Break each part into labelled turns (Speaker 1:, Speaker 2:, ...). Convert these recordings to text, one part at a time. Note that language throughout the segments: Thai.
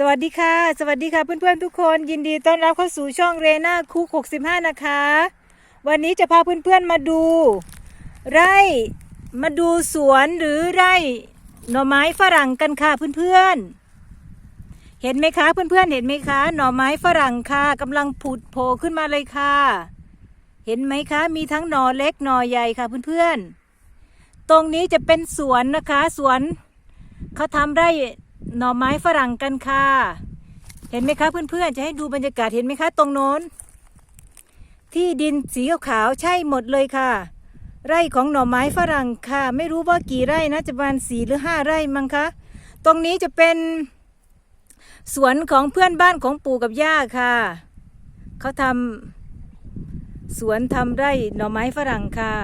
Speaker 1: สวัสดีค่ะ สวัสดีค่ะเพื่อนๆทุกคนยินดีต้อนรับเข้าสู่ช่องเรน่าคุก65 นะคะ วันนี้จะพาเพื่อนๆมาดู ไร่มาดูสวนหรือไร่หน่อไม้ฝรั่งกันค่ะเพื่อนๆ เห็นไหมคะเพื่อนๆเห็นไหมคะ หน่อไม้ฝรั่งค่ะกำลังผุดโผล่ขึ้นมาเลยค่ะ เห็นไหมคะ มีทั้งหน่อเล็กหน่อใหญ่ค่ะเพื่อนๆตรงนี้จะเป็นสวนนะคะ สวนเขาทำไร่ หน่อไม้ฝรั่งกันค่ะ เห็นไหมคะเพื่อนๆ จะให้ดูบรรยากาศเห็นไหมคะ ตรงโน้น ที่ดินสีขาวๆใช่หมดเลยค่ะ ไร่ของหน่อไม้ฝรั่งค่ะ ไม่รู้ว่ากี่ไร่นะจะประมาณสี่หรือห้าไร่มั้งคะ ตรงนี้จะเป็นสวนของเพื่อนบ้านของปู่กับย่าค่ะ เขาทำสวนทำไร่หน่อไม้ฝรั่งค่ะ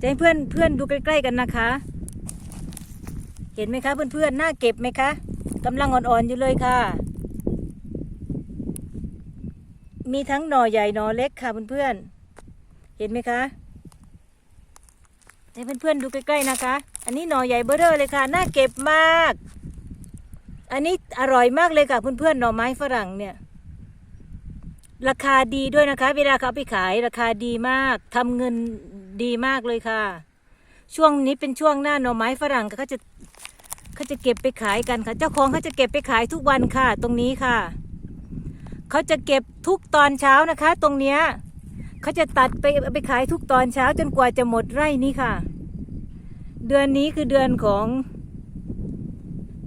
Speaker 1: จะให้เพื่อนเพื่อนดูใกล้ ๆ กันนะคะ เห็นไหมคะเพื่อนๆน่าเก็บไหมคะกำลังอ่อนๆอยู่เลยค่ะ มีทั้งหน่อใหญ่หน่อเล็กค่ะเพื่อนๆเห็นไหมคะให้เพื่อนๆดูใกล้ๆนะคะ อันนี้หน่อใหญ่เบ้อเร่อเลยค่ะน่าเก็บมาก อันนี้อร่อยมากเลยค่ะเพื่อนๆหน่อไม้ฝรั่งเนี่ย ราคาดีด้วยนะคะ เวลาเขาไปขายราคาดีมากทำเงินดีมากเลยค่ะ ช่วงนี้เป็นช่วงหน้าหน่อไม้ฝรั่งเขาจะ เขาจะเก็บไปขายกันค่ะ เจ้าของเขาจะเก็บไปขายทุกวันค่ะ ตรงนี้ค่ะ เขาจะเก็บทุกตอนเช้านะคะ ตรงเนี้ยเขาจะตัดไปไปขายทุกตอนเช้าจนกว่าจะหมดไร่นี้ค่ะ เดือนนี้คือเดือนของ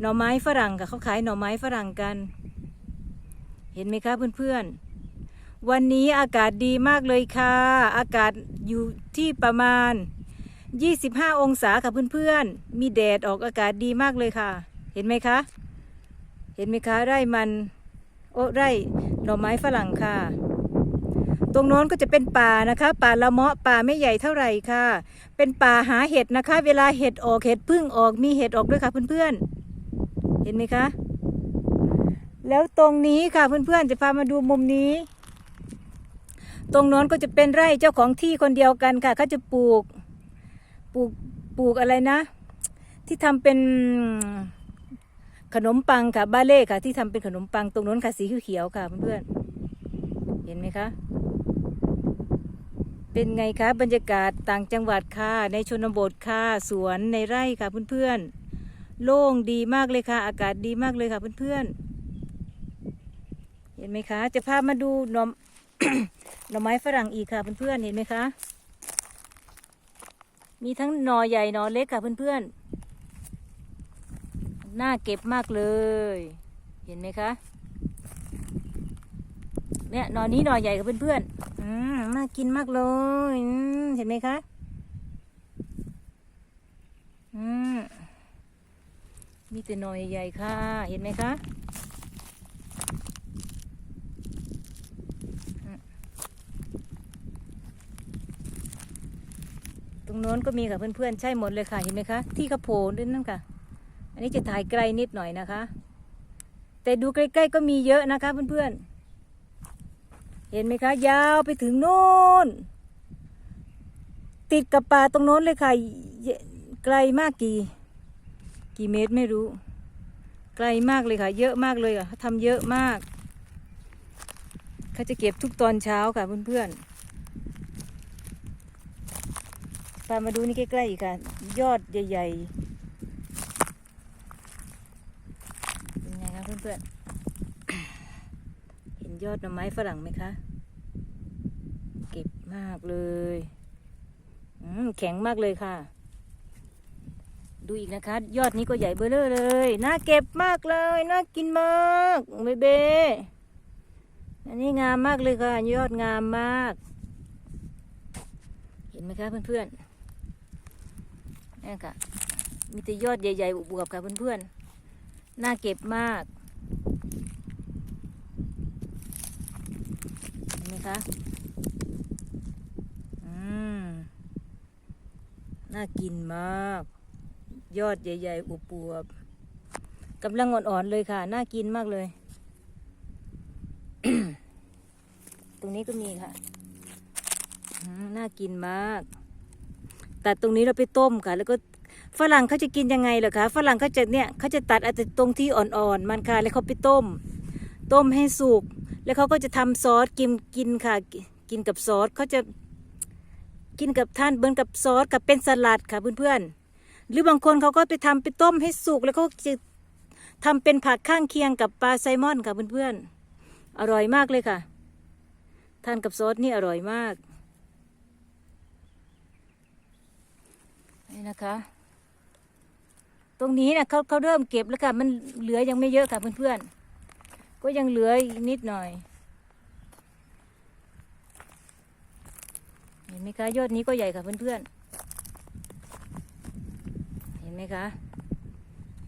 Speaker 1: หน่อไม้ฝรั่งค่ะเขาขายหน่อไม้ฝรั่งกัน เห็นไหมคะเพื่อนๆวันนี้อากาศดีมากเลยค่ะ อากาศอยู่ที่ประมาณ 25 องศาค่ะเพื่อนๆ มีแดดออกอากาศดีมากเลยค่ะ เห็นไหมคะ เห็นไหมคะไร่มัน โอ้ไร่หน่อไม้ฝรั่งค่ะ ตรงโน้นก็จะเป็นป่านะคะ ป่าละเมาะป่าไม่ใหญ่เท่าไหร่ค่ะ เป็นป่าหาเห็ดนะคะ เวลาเห็ดออกเห็ดพึ่งออกมีเห็ดออกด้วยค่ะเพื่อนๆ เห็นไหมคะ แล้วตรงนี้ค่ะเพื่อนๆ จะพามาดูมุมนี้ ตรงโน้นก็จะเป็นไร่เจ้าของที่คนเดียวกันค่ะเขาจะปลูก ปลูกปลูกอะไรนะ ที่ทำเป็นขนมปังค่ะบ้าเล่ค่ะ ที่ทำเป็นขนมปังตรงโน้นค่ะสีเขียวๆค่ะเพื่อนๆเห็นไหมคะ เป็นไงคะบรรยากาศต่างจังหวัดค่ะในชนบทค่ะสวนในไร่ค่ะเพื่อนๆโล่งดีมากเลยค่ะ อากาศดีมากเลยค่ะเพื่อนๆเห็นไหมคะ จะพามาดูหน่อหน่อไม้ฝรั่งอีกค่ะเพื่อนๆเห็นไหมคะ มีทั้งหนอใหญ่หนอเล็กค่ะเพื่อนๆ น่าเก็บมากเลย เห็นไหมคะ เนี่ยหนอนี้หนอใหญ่กับเพื่อนๆ อืมน่ากินมากเลยเห็นไหมคะ อืมมีแต่หนอใหญ่ๆค่ะ เห็นไหมคะ ตรงโน้นก็มีค่ะเพื่อนๆ ใช่หมดเลยค่ะเห็นไหมคะ ที่กระโผล่ด้วยนั่นค่ะ อันนี้จะถ่ายไกลนิดหน่อยนะคะ แต่ดูใกล้ๆก็มีเยอะนะคะเพื่อนๆ เห็นไหมคะ ยาวไปถึงโน้นติดกับป่าตรงโน้นเลยค่ะไกลมากกี่ กี่เมตรไม่รู้ ไกลมากเลยค่ะ เยอะมากเลยอะทำเยอะมากเขาจะเก็บทุกตอนเช้าค่ะเพื่อนๆ พามาดูนี่ใกล้ๆอีกค่ะ ยอดใหญ่ๆเป็นไงคะเพื่อนๆ เห็นยอดหน่อไม้ฝรั่งไหมคะ เก็บมากเลยอืมแข็งมากเลยค่ะ ดูอีกนะคะ ยอดนี้ก็ใหญ่เบ้อเร่อเลย น่าเก็บมากเลย น่ากินมากเบเบอันนี้งามมากเลยค่ะ ยอดงามมาก เห็นไหมคะเพื่อนๆ นี่ค่ะ มีแต่ยอดใหญ่ๆบวบๆค่ะเพื่อนๆ น่าเก็บมากเห็นไหมคะอืมน่ากินมาก ยอดใหญ่ๆอวบๆกำลังอ่อนๆเลยค่ะ น่ากินมากเลย ตรงนี้ก็มีค่ะอืมน่ากินมาก ตัดตรงนี้เราไปต้มค่ะ แล้วก็ฝรั่งเขาจะกินยังไงเหรอคะฝรั่งเขาจะเนี่ยเขาจะตัดอาจจะตรงที่อ่อนๆมันค่ะแล้วเขาไปต้ม ต้มให้สุกแล้วเขาก็จะทำซอสกินกินค่ะ กินกับซอสเขาจะกินกับท่านเบิร์นกับซอสกับเป็นสลัดค่ะเพื่อนๆหรือบางคนเขาก็ไปทำไปต้มให้สุกแล้วเขาจะทำเป็นผักข้างเคียงกับปลาไซมอนค่ะเพื่อนๆอร่อยมากเลยค่ะทานกับซอสนี่อร่อยมาก นี่นะคะ ตรงนี้นะเขาเขาเริ่มเก็บแล้วค่ะ มันเหลือยังไม่เยอะค่ะเพื่อนๆ ก็ยังเหลืออีกนิดหน่อย เห็นไหมคะยอดนี้ก็ใหญ่ค่ะเพื่อนๆ เห็นไหมคะ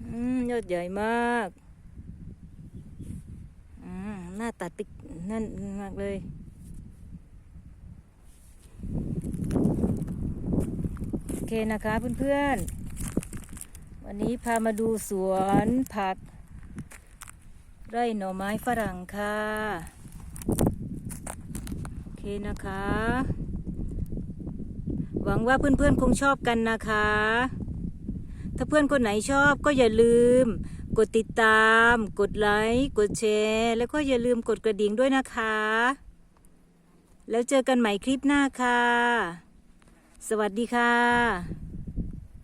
Speaker 1: อืมยอดใหญ่มาก อืมหน้าตัดติกนั่นมากเลย โอ เคนะคะเพื่อนๆ วันนี้พามาดูสวนผัก ไร่หน่อไม้ฝรั่งค่ะ โอเคนะคะ หวังว่าเพื่อนๆคงชอบกันนะคะ ถ้าเพื่อนคนไหนชอบก็อย่าลืม กดติดตาม กดไลค์ กดแชร์ แล้วก็อย่าลืมกดกระดิ่งด้วยนะคะ แล้วเจอกันใหม่คลิปหน้าค่ะ สวัสดีค่ะ